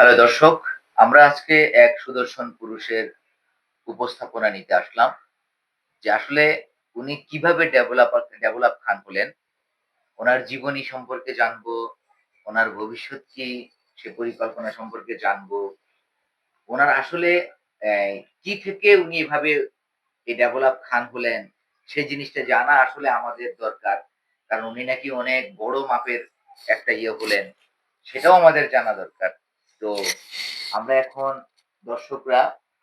Hello দর্শক, আমরা আজকে এক সুদর্শন পুরুষের উপস্থাপনা নিতে আসলাম, যে আসলে উনি কীভাবে ডেভেলপ ডেভেলপ খান হলেন ওনার জীবনী সম্পর্কে জানব, ওনার ভবিষ্যৎ কি, সে পরিকল্পনা সম্পর্কে জানব, ওনার আসলে কি থেকে উনি এভাবে এই ডেভেলপ খান হলেন সেই জিনিসটা জানা আসলে আমাদের দরকার, কারণ উনি নাকি অনেক বড় মাপের একটা ইয়ে হলেন, সেটাও আমাদের জানা দরকার। তো আমরা এখন দর্শকরা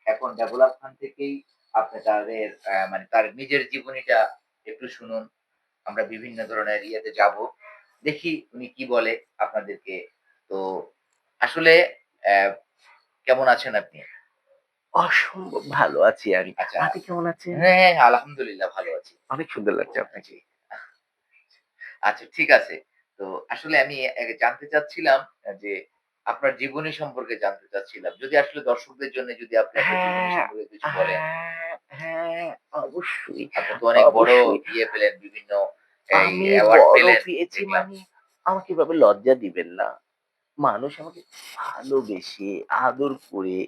এখন ডেভেলপ খান থেকেই আপনি তাদের মানে তার নিজের জীবনীটা একটু শুনুন। আমরা বিভিন্ন ধরনের ইয়েতে যাব। দেখি উনি কি বলে আপনাদেরকে। তো আসলে কেমন আছেন আপনি? অসম্ভব ভালো আছি আমি। আচ্ছা। আপনি কেমন আছেন? হ্যাঁ হ্যাঁ আলহামদুলিল্লাহ ভালো আছি। অনেক সুন্দর লাগছে আপনাকে। আচ্ছা ঠিক আছে। তো আসলে আমি জানতে চাচ্ছিলাম যে আপনার জীবনী সম্পর্কে জানতে চাচ্ছিলাম। যদি আসলে দর্শকদের জন্য যদি আপনি হ্যাঁ, কিছু বলেন। হ্যাঁ হ্যাঁ অবশ্যই আপনি তো অনেক বড় ইয়ে পেলেন বিভিন্ন। মানে আমাকে এভাবে লজ্জা দিবেন না। মানুষ আমাকে ভালোবেসে আদর করে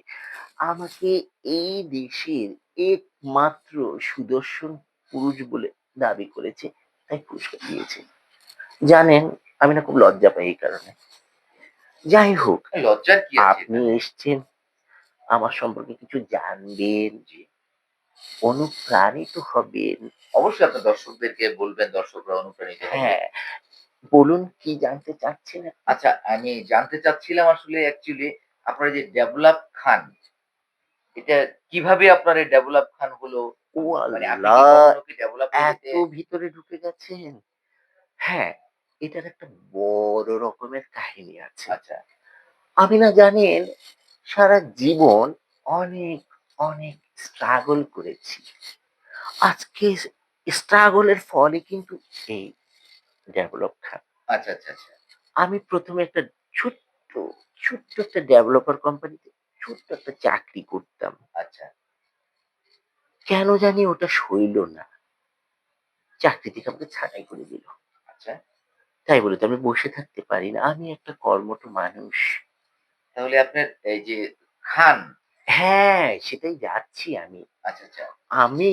আমাকে এই দেশের একমাত্র সুদর্শন পুরুষ বলে দাবি করেছে তাই পুরস্কার দিয়েছে। জানেন আমি না খুব লজ্জা পাই এই কারণে। যাই হোক লজ্জার কি আছে আপনি এসছেন আমার সম্পর্কে কিছু জানবেন? যে অনুপ্রাণিত হবেন। অবশ্যই আপনার দর্শকদেরকে বলবেন দর্শকরা অনুপ্রাণিত হ্যাঁ বলুন কি জানতে চাচ্ছেন আচ্ছা আমি জানতে চাচ্ছিলাম আসলে অ্যাকচুয়ালি আপনার যে ডেভেলপ খান এটা কীভাবে আপনার ডেভেলপ খান হলো? ও মানে আপনি আল্লাহ ডেভেলপ এত ভিতরে ঢুকে গেছেন। হ্যাঁ এটার একটা বড় রকমের কাহিনী আছে। আচ্ছা। আমি না জানেন সারা জীবন অনেক অনেক স্ট্রাগল করেছি। আজকে স্ট্রাগলের ফলে কিন্তু এই ডেভেলপ খান আচ্ছা আচ্ছা আচ্ছা। আমি প্রথমে একটা ছোট্ট ছোট্ট একটা ডেভেলপার কোম্পানিতে ছোট্ট একটা চাকরি করতাম। আচ্ছা। কেন জানি ওটা সইল না। চাকরি থেকে আমাকে ছাঁটাই করে দিল। আচ্ছা। তাই বলে তো আমি বসে থাকতে পারি না। আমি একটা কর্মঠ মানুষ। তাহলে আপনার এই যে খান? হ্যাঁ সেটাই যাচ্ছি আমি। আচ্ছা আচ্ছা। আমি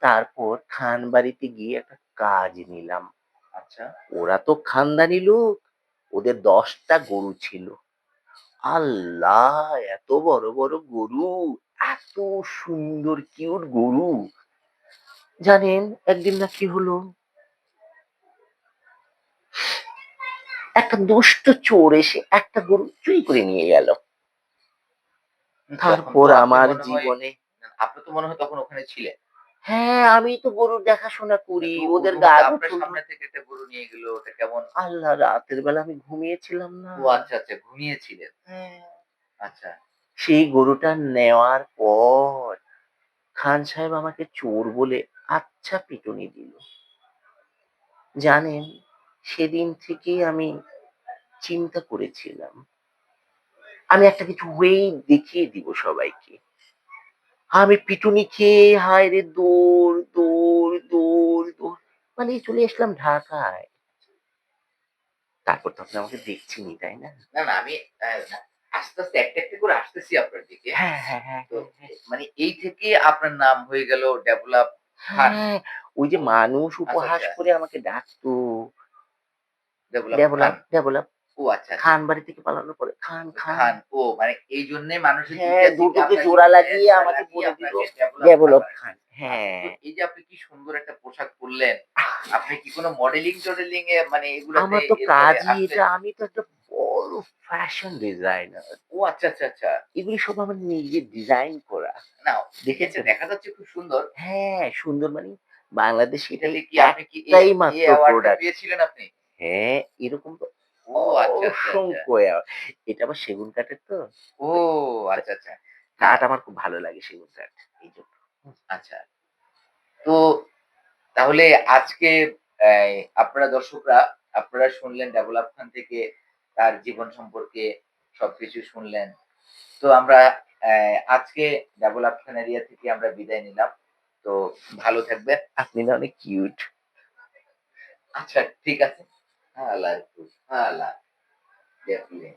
তারপর খান বাড়িতে গিয়ে একটা কাজ নিলাম। আচ্ছা। ওরা তো খানদানি লোক। ওদের দশটা গরু ছিল। আল্লাহ এত বড় বড় গরু! এত সুন্দর কিউট গরু! জানেন একদিন না কি হলো? একটা দুষ্ট চোর এসে একটা গরু চুরি করে নিয়ে গেল। তারপর আমার জীবনে আপনি তো মনে হয় তখন ওখানে ছিলেন। হ্যাঁ আমি তো গরুর দেখাশোনা করি ওদের গা সামনে থেকে একটা গরু নিয়ে গেল ওটা কেমন? আল্লাহ রাতের বেলা আমি ঘুমিয়েছিলাম না। ও আচ্ছা আচ্ছা ঘুমিয়েছিলেন। হ্যাঁ। আচ্ছা। সেই গরুটা নেওয়ার পর খান সাহেব আমাকে চোর বলে আচ্ছা পিটুনি দিল। জানেন সেদিন থেকেই আমি চিন্তা করেছিলাম। আমি একটা কিছু ওয়ে দেখিয়ে দিব সবাইকে। আমি পিটুনি খেয়ে হায় রে দৌড় দৌড় দৌড় দৌড় মানে চলে আসলাম ঢাকায়। তারপর তো আপনি আমাকে দেখছেনই তাই না? না না আমি আস্তে আস্তে একটা একটা করে আসতেছি আপনার দিকে। হ্যাঁ হ্যাঁ হ্যাঁ তো মানে এই থেকে আপনার নাম হয়ে গেল ডেভেলপ। হ্যাঁ ওই যে মানুষ উপহাস আচ্ছা। করে আমাকে ডাকতো। ডেভেলপ ডেভেলপ ও আচ্ছা আচ্ছা। খান বাড়ি থেকে পালানোর পরে খান খান। খান ও মানে এই জন্য মানুষের হ্যাঁ, দুটোকে জোড়া লাগিয়ে আমাকে বলে দিল, ডেভেলপ খান। খান হ্যাঁ। এই যে আপনি কি সুন্দর একটা পোশাক পরলেন আপনি কি কোনো মডেলিং টডেলিং এ মানে এগুলো আমার তো কাজই এটা আমি তো একটা বড় ফ্যাশন ডিজাইনার ও আচ্ছা আচ্ছা আচ্ছা। এগুলি সব আমার নিজের ডিজাইন করা। না দেখেছে? দেখা যাচ্ছে খুব সুন্দর। হ্যাঁ সুন্দর মানে বাংলাদেশ এটাই কি আপনি কি এই- মাত্র product। পেয়েছিলেন আপনি? হ্যাঁ এরকম তো ও আচ্ছা আচ্ছা, আচ্ছা। অসংখ্য এটা আবার সেগুন কাঠের তো? ও আচ্ছা আচ্ছা। কাঠ আমার খুব ভালো লাগে সেগুন কাঠ এই জন্য। আচ্ছা। তো তাহলে আজকে আপনারা দর্শকরা আপনারা শুনলেন ডেভেলপ খান থেকে তার জীবন সম্পর্কে সবকিছু শুনলেন। তো আমরা আজকে ডেভেলপ খান এরিয়া থেকে আমরা বিদায় নিলাম। তো ভালো থাকবেন। আপনি না অনেক কিউট। আচ্ছা ঠিক আছে। হ্যাঁ আল্লাহ হাফেজ। হ্যাঁ আল্লাহ দেখলেন